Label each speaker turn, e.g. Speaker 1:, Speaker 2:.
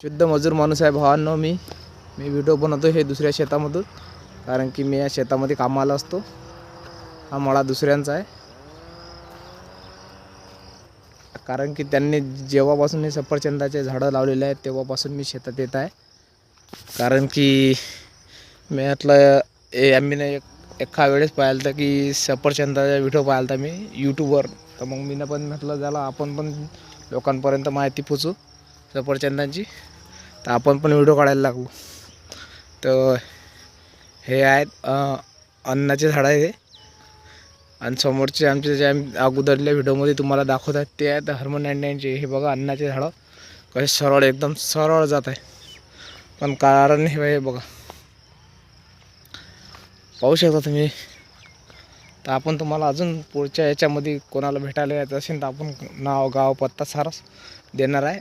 Speaker 1: शुद्ध मजूर माणूस आहे भावांनो मी. मी व्हिडिओ बनवतो हे दुसऱ्या शेतामधून. कारण की मी या शेतामध्ये कामाला असतो. हा मळा दुसऱ्यांचा आहे. कारण की त्यांनी जेव्हापासून हे सफरचंदाचे झाडं लावलेले आहेत तेव्हापासून मी शेतात येत आहे. कारण की मी म्हटलं ए आम्ही एक एका वेळेस पाहिलं तर की सफरचंदाचा व्हिडिओ पाहिला होता मी यूट्यूबवर तर मग मी पण म्हटलं झालं आपण पण लोकांपर्यंत माहिती पोचू. सफरचंदांची तर आपण पण व्हिडिओ काढायला लागू. तर हे आहेत अन्नाचे झाडं आहे हे. आणि समोरचे आमचे जे आम्ही अगोदरल्या व्हिडिओमध्ये तुम्हाला दाखवत आहेत ते आहेत हर्मन अँड्यांचे हे बघा अन्नाचे झाडं. कसे सरळ एकदम सरळ जात आहे. पण कारण हे हे बघा. पाहू शकता तुम्ही. तर आपण तुम्हाला अजून पुढच्या याच्यामध्ये कोणाला भेटायला यायचं असेल तर आपण नाव गाव पत्ता सारस देणार आहे.